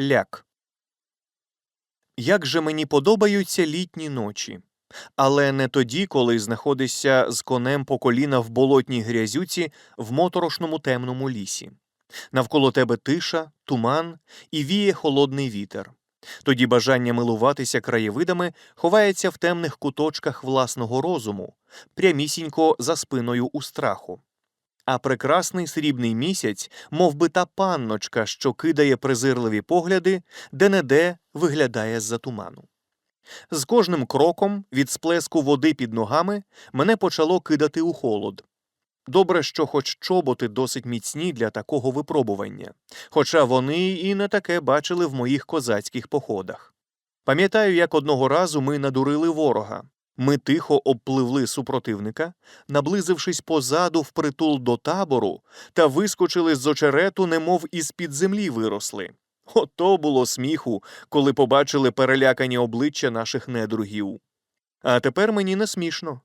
Ляк. Як же мені подобаються літні ночі. Але не тоді, коли знаходишся з конем по коліна в болотній грязюці в моторошному темному лісі. Навколо тебе тиша, туман і віє холодний вітер. Тоді бажання милуватися краєвидами ховається в темних куточках власного розуму, прямісінько за спиною у страху. А прекрасний срібний місяць, мов би та панночка, що кидає презирливі погляди, де-не-де виглядає з-за туману. З кожним кроком від сплеску води під ногами мене почало кидати у холод. Добре, що хоч чоботи досить міцні для такого випробування, хоча вони і не таке бачили в моїх козацьких походах. Пам'ятаю, як одного разу ми надурили ворога. Ми тихо обпливли супротивника, наблизившись позаду впритул до табору, та вискочили з очерету, немов із під землі виросли. Ото було сміху, коли побачили перелякані обличчя наших недругів. А тепер мені не смішно,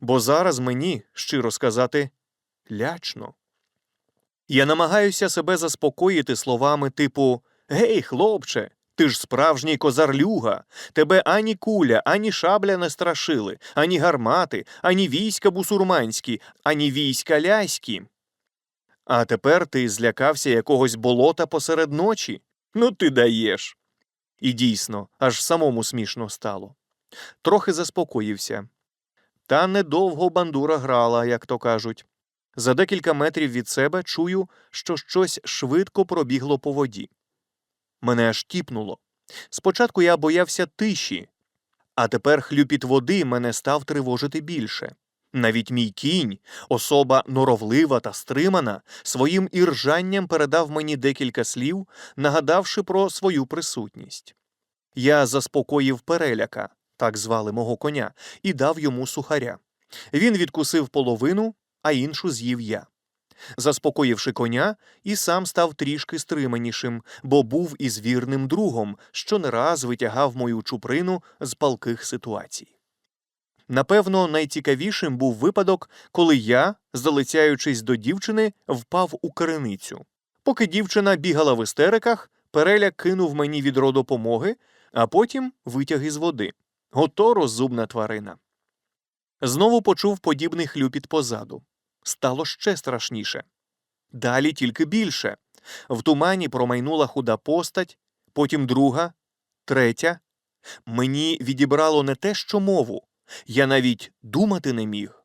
бо зараз мені, щиро сказати, лячно. Я намагаюся себе заспокоїти словами типу Гей, хлопче, ти ж справжній козарлюга. Тебе ані куля, ані шабля не страшили, ані гармати, ані війська бусурманські, ані війська ляські. А тепер ти злякався якогось болота посеред ночі? Ну ти даєш. І дійсно, аж самому смішно стало. Трохи заспокоївся. Та недовго бандура грала, як то кажуть. За декілька метрів від себе чую, що щось швидко пробігло по воді. Мене аж тіпнуло. Спочатку я боявся тиші, а тепер хлюпіт води мене став тривожити більше. Навіть мій кінь, особа норовлива та стримана, своїм іржанням передав мені декілька слів, нагадавши про свою присутність. Я заспокоїв переляка, так звали мого коня, і дав йому сухаря. Він відкусив половину, а іншу з'їв я. Заспокоївши коня, і сам став трішки стриманішим, бо був із вірним другом, що не раз витягав мою чуприну з палких ситуацій. Напевно, найцікавішим був випадок, коли я, залицяючись до дівчини, впав у криницю. Поки дівчина бігала в істериках, переляк кинув мені відро допомоги, а потім витяг із води. Ото розумна тварина. Знову почув подібний хлюпіт позаду. Стало ще страшніше. Далі тільки більше. В тумані промайнула худа постать, потім друга, третя. Мені відібрало не те, що мову, я навіть думати не міг.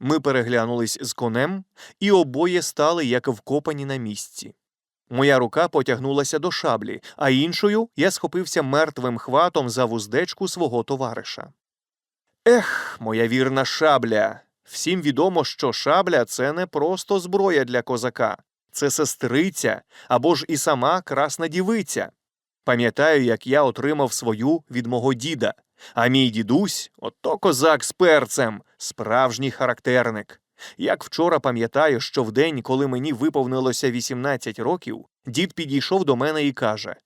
Ми переглянулись з конем, і обоє стали як вкопані на місці. Моя рука потягнулася до шаблі, а іншою я схопився мертвим хватом за вуздечку свого товариша. Ех, моя вірна шабля. Всім відомо, що шабля це не просто зброя для козака, це сестриця або ж і сама красна дівиця. Пам'ятаю, як я отримав свою від мого діда, а мій дідусь ото козак з перцем, справжній характерник. Як вчора пам'ятаю, що в день, коли мені виповнилося 18 років, дід підійшов до мене і каже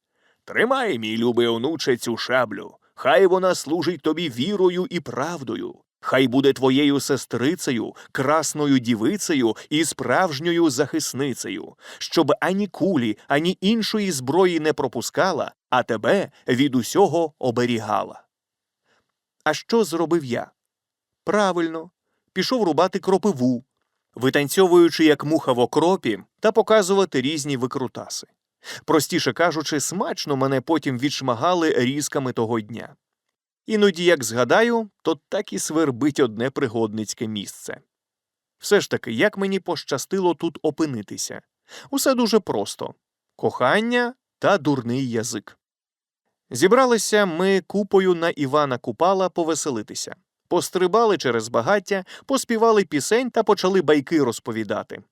Тримай, мій любий онуче, цю шаблю, хай вона служить тобі вірою і правдою. Хай буде твоєю сестрицею, красною дівицею і справжньою захисницею, щоб ані кулі, ані іншої зброї не пропускала, а тебе від усього оберігала. А що зробив я? Правильно, пішов рубати кропиву, витанцьовуючи як муха в окропі та показувати різні викрутаси. Простіше кажучи, смачно мене потім відшмагали різками того дня. Іноді, як згадаю, то так і свербить одне пригодницьке місце. Все ж таки, як мені пощастило тут опинитися? Усе дуже просто кохання та дурний язик. Зібралися ми купою на Івана Купала повеселитися, пострибали через багаття, поспівали пісень та почали байки розповідати.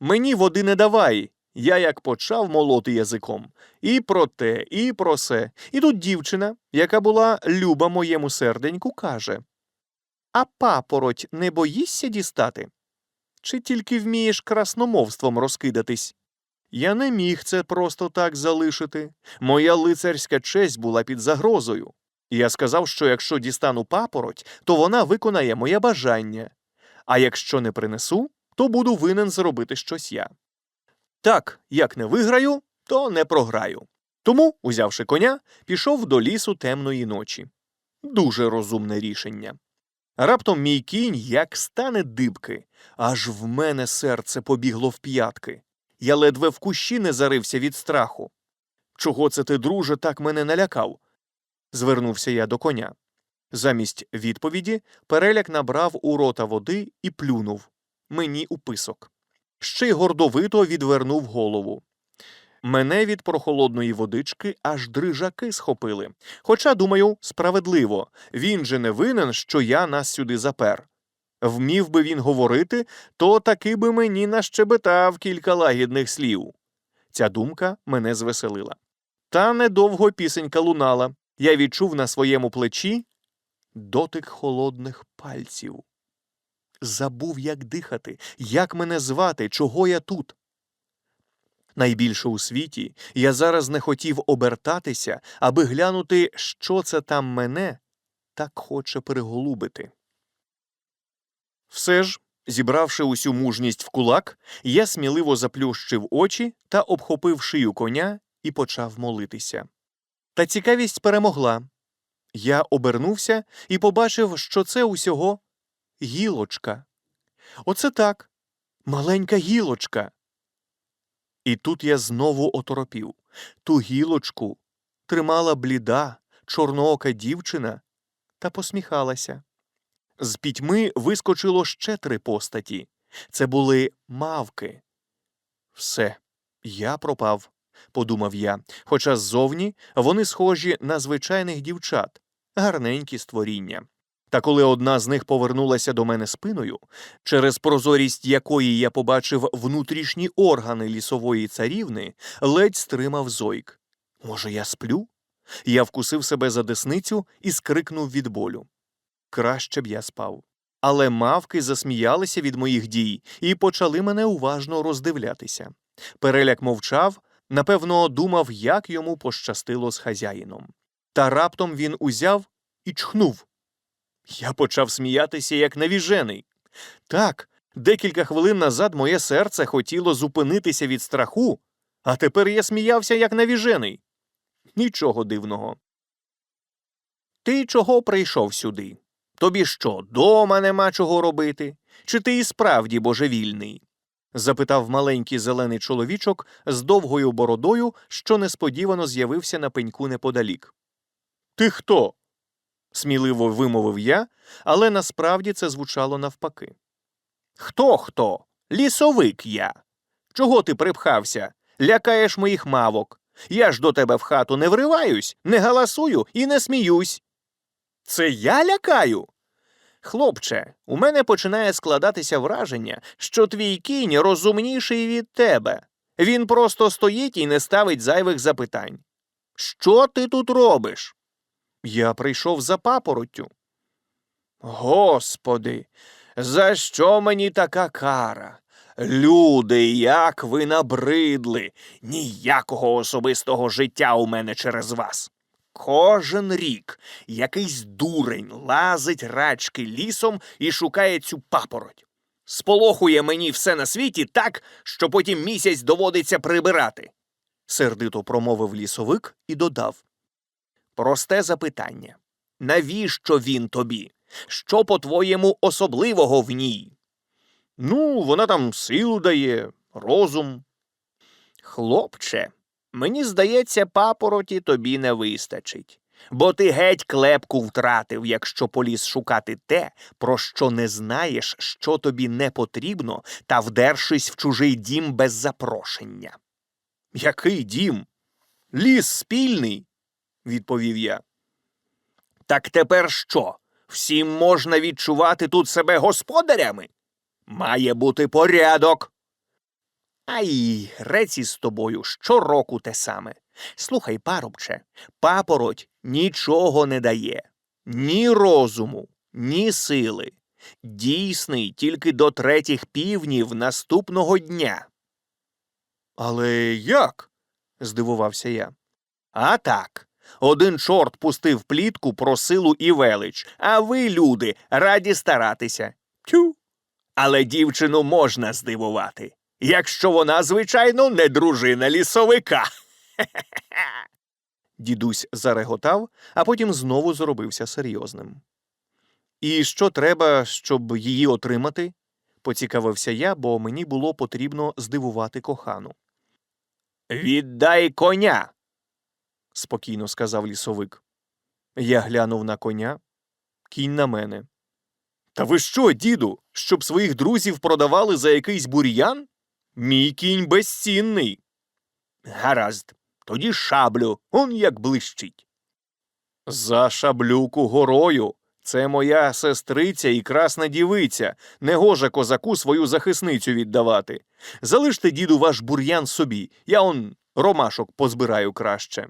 Мені води не давай. Я як почав молоти язиком. І про те, і про се. І тут дівчина, яка була люба моєму серденьку, каже А папороть не боїшся дістати? Чи тільки вмієш красномовством розкидатись? Я не міг це просто так залишити. Моя лицарська честь була під загрозою. Я сказав, що якщо дістану папороть, то вона виконає моє бажання, а якщо не принесу, то буду винен зробити щось я. Так, як не виграю, то не програю. Тому, узявши коня, пішов до лісу темної ночі. Дуже розумне рішення. Раптом мій кінь як стане дибки, аж в мене серце побігло в п'ятки. Я ледве в кущі не зарився від страху. Чого це ти, друже, так мене налякав? звернувся я до коня. Замість відповіді переляк набрав у рота води і плюнув мені у писок. Ще й гордовито відвернув голову. Мене від прохолодної водички аж дрижаки схопили. Хоча, думаю, справедливо він же не винен, що я нас сюди запер. Вмів би він говорити, то таки би мені нащебетав кілька лагідних слів. Ця думка мене звеселила. Та недовго пісенька лунала. Я відчув на своєму плечі дотик холодних пальців. Забув, як дихати, як мене звати, чого я тут. Найбільше у світі я зараз не хотів обертатися, аби глянути, що це там мене так хоче переголубити. Все ж, зібравши усю мужність в кулак, я сміливо заплющив очі та обхопив шию коня і почав молитися. Та цікавість перемогла. Я обернувся і побачив, що це усього гілочка. Оце так, маленька гілочка. І тут я знову оторопів. Ту гілочку тримала бліда, чорноока дівчина та посміхалася. З пітьми вискочило ще три постаті. Це були мавки. Все, я пропав, подумав я, хоча ззовні вони схожі на звичайних дівчат, гарненькі створіння. Та коли одна з них повернулася до мене спиною, через прозорість якої я побачив внутрішні органи лісової царівни, ледь стримав зойк. Може, я сплю? Я вкусив себе за десницю і скрикнув від болю. Краще б я спав. Але мавки засміялися від моїх дій і почали мене уважно роздивлятися. Переляк мовчав, напевно, думав, як йому пощастило з хазяїном. Та раптом він узяв і чхнув. Я почав сміятися, як навіжений. Так, декілька хвилин назад моє серце хотіло зупинитися від страху, а тепер я сміявся, як навіжений. Нічого дивного. Ти чого прийшов сюди? Тобі що, дома нема чого робити? Чи ти і справді божевільний? запитав маленький зелений чоловічок з довгою бородою, що несподівано з'явився на пеньку неподалік. Ти хто? Сміливо вимовив я, але насправді це звучало навпаки. Хто хто? Лісовик я. Чого ти припхався? Лякаєш моїх мавок. Я ж до тебе в хату не вриваюсь, не галасую і не сміюсь. Це я лякаю? Хлопче, у мене починає складатися враження, що твій кінь розумніший від тебе. Він просто стоїть і не ставить зайвих запитань. Що ти тут робиш? Я прийшов за папороттю. Господи, за що мені така кара? Люди, як ви набридли, ніякого особистого життя у мене через вас. Кожен рік якийсь дурень лазить рачки лісом і шукає цю папороть. Сполохує мені все на світі так, що потім місяць доводиться прибирати. Сердито промовив лісовик і додав. Просте запитання. Навіщо він тобі? Що, по-твоєму, особливого в ній? Ну, вона там силу дає, розум. Хлопче, мені здається, папороті тобі не вистачить. Бо ти геть клепку втратив, якщо поліз шукати те, про що не знаєш, що тобі не потрібно, та вдершись в чужий дім без запрошення. Який дім? Ліс спільний, відповів я. Так тепер що? Всім можна відчувати тут себе господарями? Має бути порядок. Ай, реці з тобою щороку те саме. Слухай, парубче, папороть нічого не дає, ні розуму, ні сили. Дійсний тільки до третіх півнів наступного дня. Але як? здивувався я. А так. Один чорт пустив плітку про силу і велич, а ви, люди, раді старатися. Тю. Але дівчину можна здивувати, якщо вона, звичайно, не дружина лісовика. Дідусь зареготав, а потім знову зробився серйозним. І що треба, щоб її отримати? поцікавився я, бо мені було потрібно здивувати кохану. Віддай коня, спокійно сказав лісовик. Я глянув на коня, кінь на мене. Та ви що, діду, щоб своїх друзів продавали за якийсь бур'ян? Мій кінь безцінний. Гаразд, тоді шаблю, он як блищить. За шаблюку горою. Це моя сестриця і красна дівиця. Негоже козаку свою захисницю віддавати. Залиште, діду, ваш бур'ян собі, я он ромашок позбираю краще.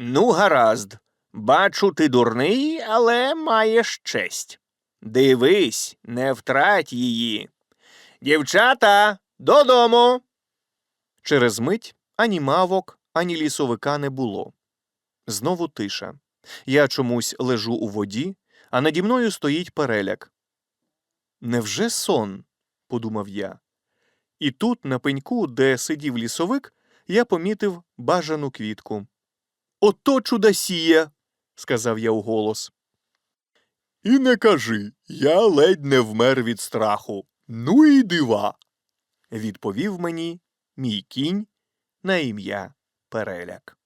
Ну, гаразд. Бачу, ти дурний, але маєш честь. Дивись, не втрать її. Дівчата, додому. Через мить ані мавок, ані лісовика не було. Знову тиша. Я чомусь лежу у воді, а наді мною стоїть переляк. Невже сон? подумав я. І тут, на пеньку, де сидів лісовик, я помітив бажану квітку. Ото чудосія, сказав я уголос. І не кажи, я ледь не вмер від страху. Ну і дива. відповів мені мій кінь на ім'я Переляк.